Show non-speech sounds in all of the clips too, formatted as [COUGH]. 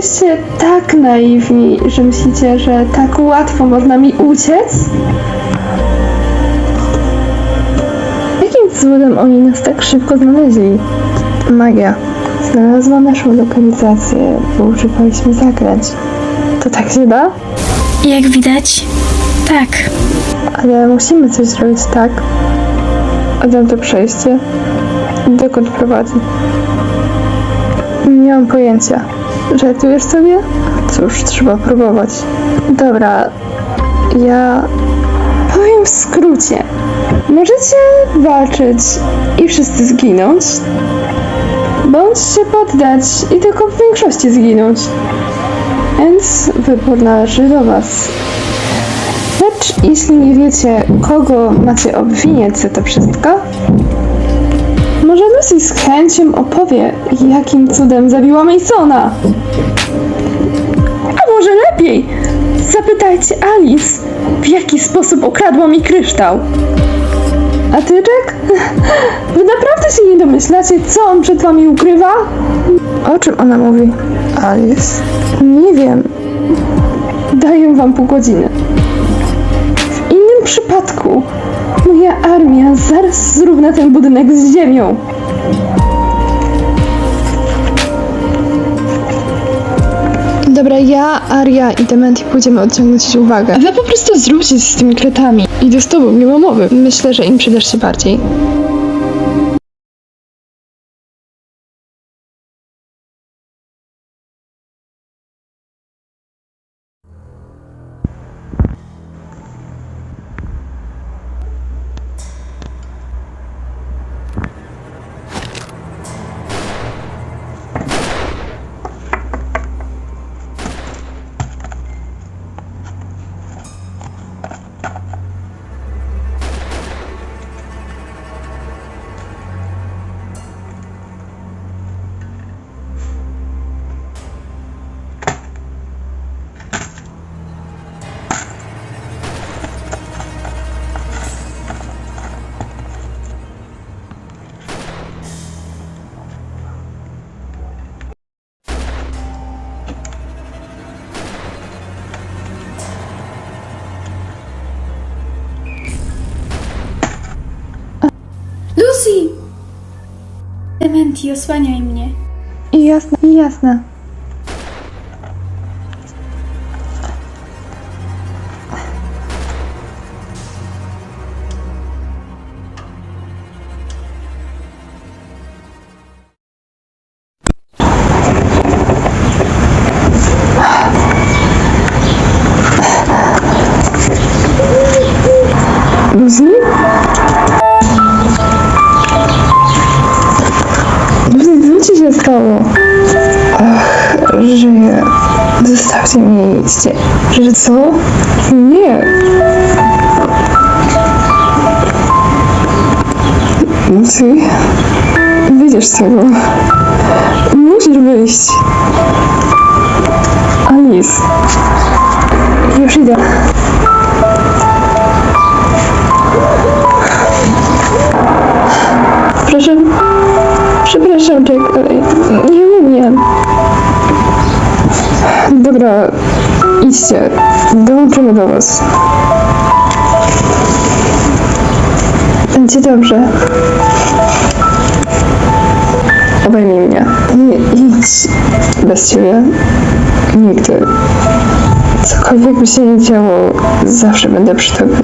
Jesteście tak naiwni, że myślicie, że tak łatwo można mi uciec? Jakim cudem oni nas tak szybko znaleźli? Magia. Znalazła naszą lokalizację, bo używaliśmy zagrać. To tak się da? Jak widać, tak. Ale musimy coś zrobić, tak? Tam to przejście? Dokąd prowadzi? Nie mam pojęcia. Żartujesz sobie? Cóż, trzeba próbować. Dobra, ja powiem w skrócie. Możecie walczyć i wszyscy zginąć, bądź się poddać i tylko w większości zginąć. Więc wybór należy do Was. Lecz jeśli nie wiecie, kogo macie obwiniać za to wszystko, może Lucy z chęcią opowie, jakim cudem zabiła Masona. A może lepiej, zapytajcie Alice, w jaki sposób okradła mi kryształ. A ty, Jack? [LAUGHS] Wy naprawdę się nie domyślacie, co on przed wami ukrywa? O czym ona mówi? Alice? Nie wiem. Daję wam pół godziny. W innym przypadku moja armia zaraz zrówna ten budynek z ziemią. Dobra, ja, Aria i Dementi pójdziemy odciągnąć uwagę. A wy po prostu zróbcie z tymi kretami. Idę z tobą, nie ma mowy. Myślę, że im przydasz się bardziej. Dementi, osłaniaj mnie. I jasne, i jasne. Lucy? Zostawcie mnie i idźcie. Że co? Nie. Lucy, wyjdziesz z tego. Musisz wyjść. Alice. Już idę. Proszę. Przepraszam, Jack, ale nie Dobra, idźcie. Dołączymy do was. Będzie dobrze. Obejmij mnie. Nie idź bez ciebie. Nigdy. Cokolwiek by się nie działo, zawsze będę przy tobie.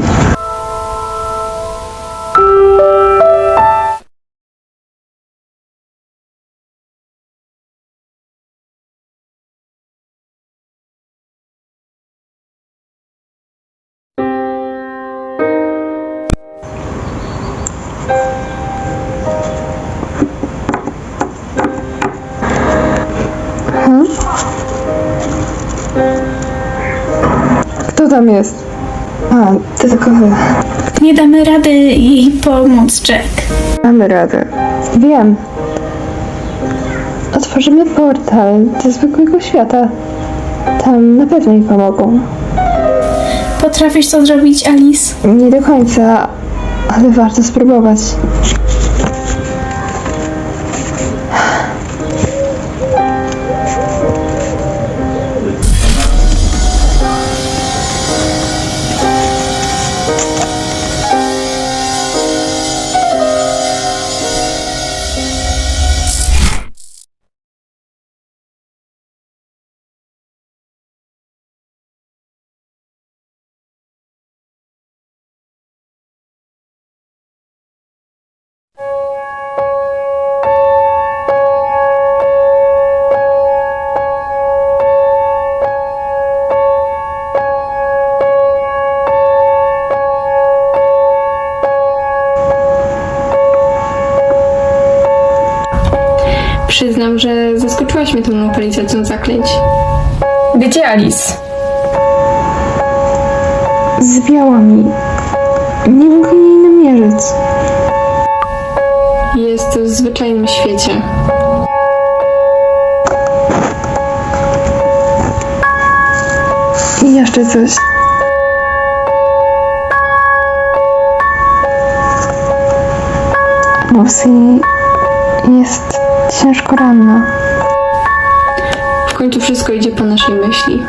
Kto tam jest? A, to tylko wy. Nie damy rady jej pomóc, Jack. Mamy radę. Wiem. Otworzymy portal do zwykłego świata. Tam na pewno jej pomogą. Potrafisz to zrobić, Alice? Nie do końca, ale warto spróbować. Przyznam, że zaskoczyłaś mnie tą lokalizacją zaklęć. Gdzie Alice? Zwiała mi. Nie mogę jej namierzyć. Jest w zwyczajnym świecie. I jeszcze coś. Lucy jest ciężko ranna. W końcu wszystko idzie po naszej myśli.